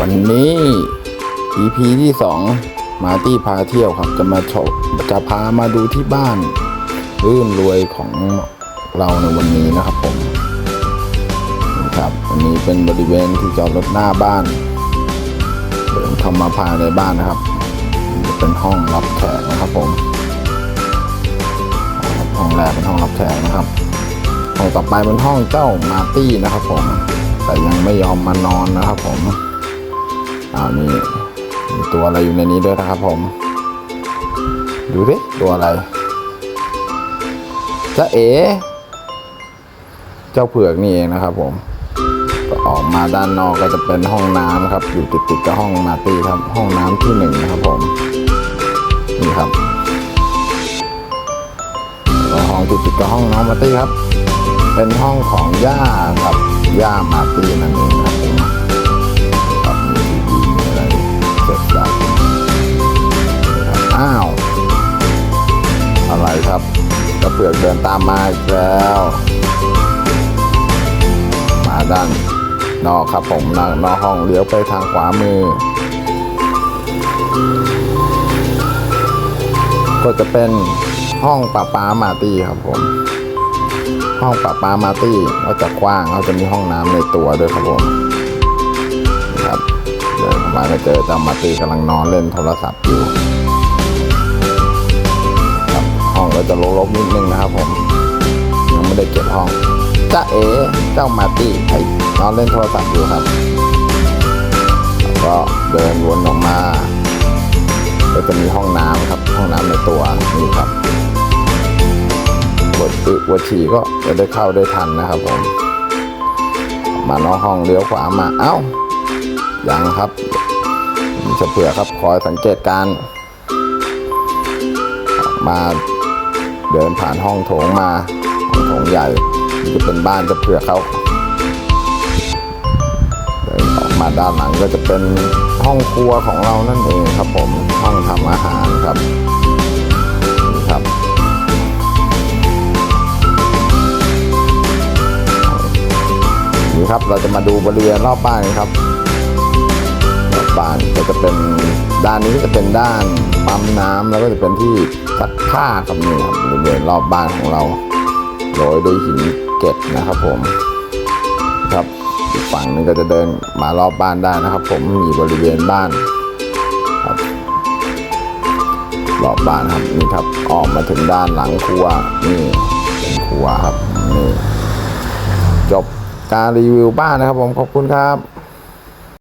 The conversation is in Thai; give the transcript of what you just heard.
วันนี้ EP ที่สองมาตี้พาเที่ยวครับ จะมาชว์จะพามาดูที่บ้านรื่นรวยของเราในวันนี้นะครับผมนี่ครับวันนี้เป็นบริเวณที่จอดรถหน้าบ้านเดินเข้ามาภายในบ้านนะครับจะเป็นห้องรับแขกนะครับผมห้องแรกเป็นห้องรับแขกนะครับห้องต่อไปเป็นห้องเจ้ามาตี้นะครับผมแต่ยังไม่ยอมมานอนนะครับผม อ้าวนี่มีตัวอะไรอยู่ในนี้ด้วยนะครับผม ดูดิตัวอะไรจะเอ๋เจ้าเผือกนี่เองนะครับ ผมก็ออกมาด้านนอกก็จะเป็นห้องน้ำครับ อยู่ติดติดๆกับห้องมาตี้ครับ ห้องน้ำที่หนึ่งนะครับผม นี่ครับแล้วห้องติดติดๆกับห้องน้องมาตี้ครับ เป็นห้องของย่าครับย่ามาตี้นั่นเองครับผม กระเปือกเดินตามมาอีกแล้ว มาด้านนอกครับผมนนอกห้องเลี้ยวไปทางขวามือ ก็จะเป็นห้องป้าป้ามาตี้ครับผม ห้องปะปามาตี้ก็จะกว้างเขาจะมีห้องน้ำในตัวด้วยครับผมนะครับเดินเข้ามาก็เจอเจ้ามาตี้กำลังนอนเล่นโทรศัพท์อยู่ จะรกๆนิดนึงนะครับผมยังไม่ได้เก็บห้องจ้าเอ๋เจ้ามาร์ตี้ไอ้นอนเล่นโทรศัพท์อยู่ครับแล้วก็เดินวนออกมาก็จะมีห้องน้ำครับ ห้องน้ำในตัวนี่ครับปวดอึปวดฉี่ก็จะได้เข้าได้ทันนะครับผม มานอกห้องเลี้ยวขวามาเอ้ายังครับมีเฉเผื่อครับคอยสังเกตการ มา เดินผ่านห้องโถงมาห้องโถงใหญ่นี่จะเป็นบ้านเฉเผื่อเขาเดินออกมาด้านหลังก็จะเป็นห้องครัวของเรานั่นเองครับผมห้องทำอาหารครับนี่ครับนี่ครับเราจะมาดูบริเวณรอบบ้านกันครับรอบบ้านก็จะเป็นด้านนี้ก็จะเป็นด้าน ปั๊มน้ำแล้วก็จะเป็นที่ซักผ้าครับนี่ครับริเวณรอบบ้านของเราโรยด้วยหินเกล็ดนะครับผมครับอีกฝั่งนึงก็จะเดินมารอบบ้านได้นะครับ ผมมีบริเวณบ้านครับรอบบ้านครับนี่ครับออกมาถึงด้านหลังครัวนี่เป็นครัวครับนี่จบการรีวิวบ้านนะครับผมขอบคุณครับ